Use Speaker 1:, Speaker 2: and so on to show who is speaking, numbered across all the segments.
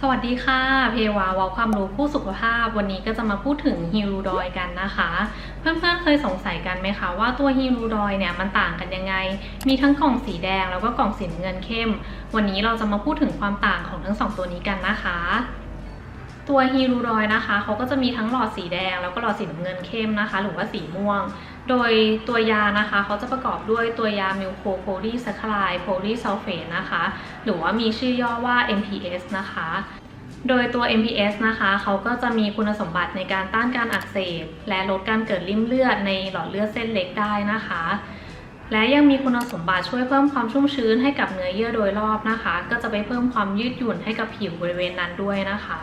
Speaker 1: สวัสดีค่ะ เพวาวาความรู้ผู้สุขภาพ วันนี้ก็จะมาพูดถึงฮิรูดอยกันนะคะ เพื่อนๆเคยสงสัยกันไหมคะว่าตัวฮิรูดอยเนี่ยมันต่างกันยังไง มีทั้งกล่องสีแดงแล้วก็กล่องสีเงินเข้ม วันนี้เราจะมาพูดถึงความต่างของทั้งสองตัวนี้กันนะคะ ตัวฮีรูรอยนะคะเขาก็จะมีทั้งหลอดสีแดง แล้วก็หลอดสีน้ำเงินเข้มนะคะ หรือว่าสีม่วง โดยตัวยานะคะเขาจะประกอบด้วยตัวยามิลโคโพลีแซคคลายโพลีซัลเฟตนะคะ หรือว่ามีชื่อย่อว่า MPS นะคะ โดยตัว MPS นะคะเขาก็จะมีคุณสมบัติในการต้านการอักเสบ และลดการเกิดริ่มเลือดในหลอดเลือดเส้นเล็กได้นะคะและยังมีคุณสมบัติช่วยเพิ่มความชุ่มชื้นให้กับเนื้อเยื่อโดยรอบนะคะ ก็จะไปเพิ่มความยืดหยุ่นให้กับผิวบริเวณนั้นด้วยนะคะ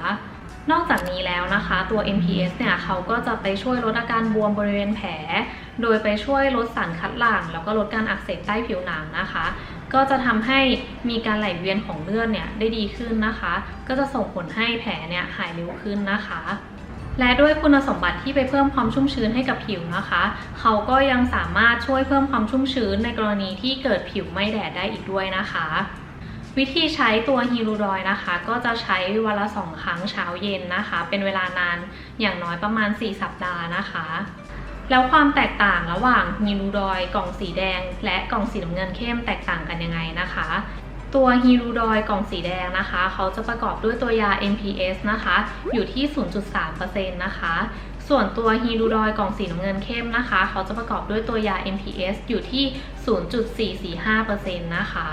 Speaker 1: นอกจากนี้แล้วนะคะ ตัว MPS เนี่ยเขาก็จะไปช่วยลดอาการบวมบริเวณแผล โดยไปช่วยลดสารคัดหลั่ง แล้วก็ลดการอักเสบใต้ผิวหนังนะคะ ก็จะทำให้มีการไหลเวียนของเลือดเนี่ยได้ดีขึ้นนะคะ ก็จะส่งผลให้แผลเนี่ยหายเร็วขึ้นนะคะและด้วยคุณสมบัติที่ไปเพิ่มความชุ่มชื้นให้กับผิวนะคะ เขาก็ยังสามารถช่วยเพิ่มความชุ่มชื้นในกรณีที่เกิดผิวไม่แดดได้อีกด้วยนะคะ วิธีใช้ตัวฮีรูรอยนะคะ ก็จะใช้วันละสองครั้งเช้าเย็นนะคะ เป็นเวลานานอย่างน้อยประมาณ 4 สัปดาห์นะคะ แล้วความแตกต่างระหว่างฮีรูรอยกล่องสีแดง และกล่องสีน้ำเงินเข้มแตกต่างกันยังไงนะคะ ตัวฮีรูรอยกล่องสีแดงนะคะ เขาจะประกอบด้วยตัวยา MPS นะคะ อยู่ที่ 0.3%นะคะส่วนตัวฮีรูรอยกล่องสีน้ำเงินเข้มนะคะ เขาจะประกอบด้วยตัวยา MPS อยู่ที่ 0.445%นะคะ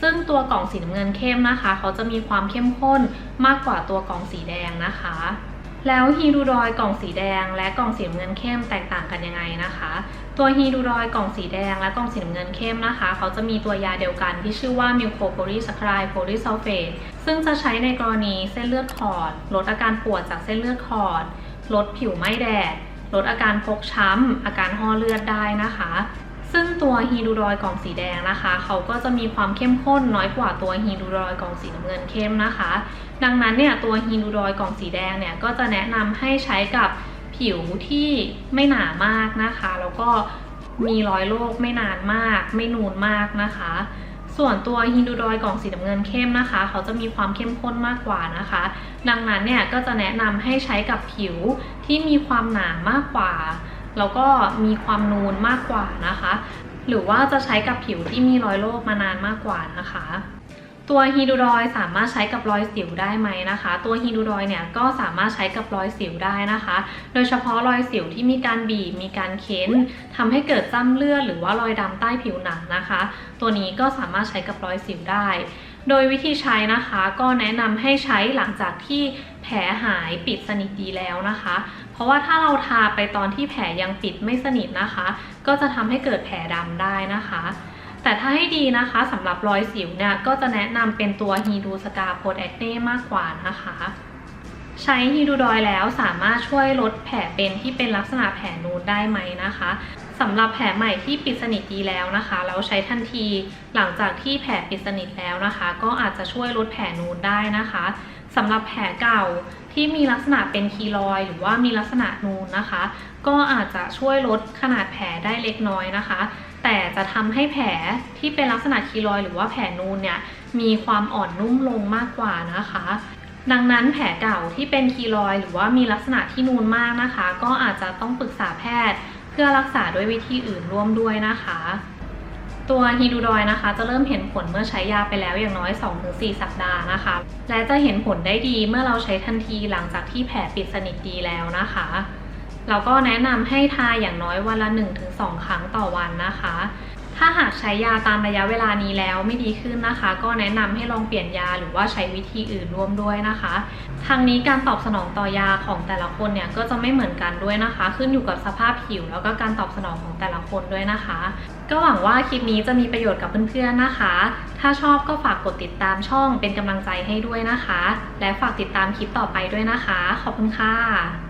Speaker 1: ซึ่งตัวกล่องสีน้ำเงินเข้มนะคะ เขาจะมีความเข้มข้นมากกว่าตัวกล่องสีแดงนะคะ แล้วฮีรูรอยกล่องสีแดง และกล่องสีน้ำเงินเข้มแตกต่างกันยังไงนะคะ ตัวฮีรูรอยกล่องสีแดง และกล่องสีน้ำเงินเข้มนะคะ เขาจะมีตัวยาเดียวกันที่ชื่อว่ามิลโคโพลีซัคคลายโพลีซัลเฟตซึ่งจะใช้ในกรณีเส้นเลือดขอดลดอาการปวดจากเส้นเลือดขอดลดผิวไม่แดดลดอาการฟกช้ำ อาการห่อเลือดได้นะคะ ซึ่งตัวฮีรูรอยกล่องสีแดงนะคะเขาก็จะมีความเข้มข้นน้อยกว่าตัวฮีรูรอยกล่องสีน้ำเงินเข้มนะคะ ดังนั้นเนี่ยตัวฮีรูรอยกล่องสีแดงเนี่ยก็จะแนะนำให้ใช้กับผิวที่ไม่หนามากนะคะ แล้วก็มีรอยโรคไม่นานมาก ไม่นูนมากนะคะ ส่วนตัวฮินดูรอยกล่องสีน้ำเงินเข้มนะคะ เขาจะมีความเข้มข้นมากกว่านะคะ ดังนั้นเนี่ยก็จะแนะนำให้ใช้กับผิวที่มีความหนามากกว่า แล้วก็มีความนูนมากกว่านะคะ หรือว่าจะใช้กับผิวที่มีรอยโรคมานานมากกว่านะคะ ตัวฮีดูรอยสามารถใช้กับรอยสิวได้ไหมนะคะ ตัวฮีดูรอยเนี่ยก็สามารถใช้กับรอยสิวได้นะคะ โดยเฉพาะรอยสิวที่มีการบีบมีการเค้นทำให้เกิดจ้ำเลือดหรือว่ารอยดำใต้ผิวหนังนะคะ ตัวนี้ก็สามารถใช้กับรอยสิวได้โดยวิธีใช้นะคะก็แนะนำให้ใช้หลังจากที่แผลหายปิดสนิทดีแล้วนะคะ ราะว่าถ้าเราทาไปตอนที่แผลยังปิดไม่สนิทนะคะ ก็จะทำให้เกิดแผลดำได้นะคะ แต่ถ้าให้ดีนะคะสำหรับรอยสิวเนี่ยก็จะแนะนำเป็นตัวฮีดูสกาโพดแอคเน่มากกว่านะคะใช้ฮีดูดอยแล้วสามารถช่วยลดแผลเป็นที่เป็นลักษณะแผลนูนได้ไหมนะคะสำหรับแผลใหม่ที่ปิดสนิทดีแล้วนะคะแล้วใช้ทันทีหลังจากที่แผลปิดสนิทแล้วนะคะ ก็อาจจะช่วยลดแผลนูนได้นะคะ สำหรับแผลเก่าที่มีลักษณะเป็นคีลอย หรือว่ามีลักษณะนูนนะคะ ก็อาจจะช่วยลดขนาดแผลได้เล็กน้อยนะคะ แต่จะทำให้แผลที่เป็นลักษณะคีลอย หรือว่าแผลนูนเนี่ยมีความอ่อนนุ่มลงมากกว่านะคะ ดังนั้นแผลเก่าที่เป็นคีลอย หรือว่ามีลักษณะที่นูนมากนะคะ ก็อาจจะต้องปรึกษาแพทย์ เพื่อรักษาด้วยวิธีอื่นร่วมด้วยนะคะ ตัวฮีดูดอยนะคะ จะเริ่มเห็นผลเมื่อใช้ยาไปแล้วอย่างน้อย 2-4 สัปดาห์นะคะ และจะเห็นผลได้ดีเมื่อเราใช้ทันทีหลังจากที่แผลปิดสนิทดีแล้วนะคะเราก็แนะนำให้ทาอย่างน้อยวันละ 1-2 ครั้งต่อวันนะคะ ถ้าหากใช้ยาตามระยะเวลานี้แล้วไม่ดีขึ้นนะคะ ก็แนะนำให้ลองเปลี่ยนยาหรือว่าใช้วิธีอื่นร่วมด้วยนะคะทางนี้การตอบสนองต่อยาของแต่ละคนเนี่ยก็จะไม่เหมือนกันด้วยนะคะ ขึ้นอยู่กับสภาพผิว แล้วก็การตอบสนองของแต่ละคนด้วยนะคะ ก็หวังว่าคลิปนี้จะมีประโยชน์กับเพื่อนๆนะคะ ถ้าชอบก็ฝากกดติดตามช่องเป็นกำลังใจให้ด้วยนะคะ และฝากติดตามคลิปต่อไปด้วยนะคะ ขอบคุณค่ะ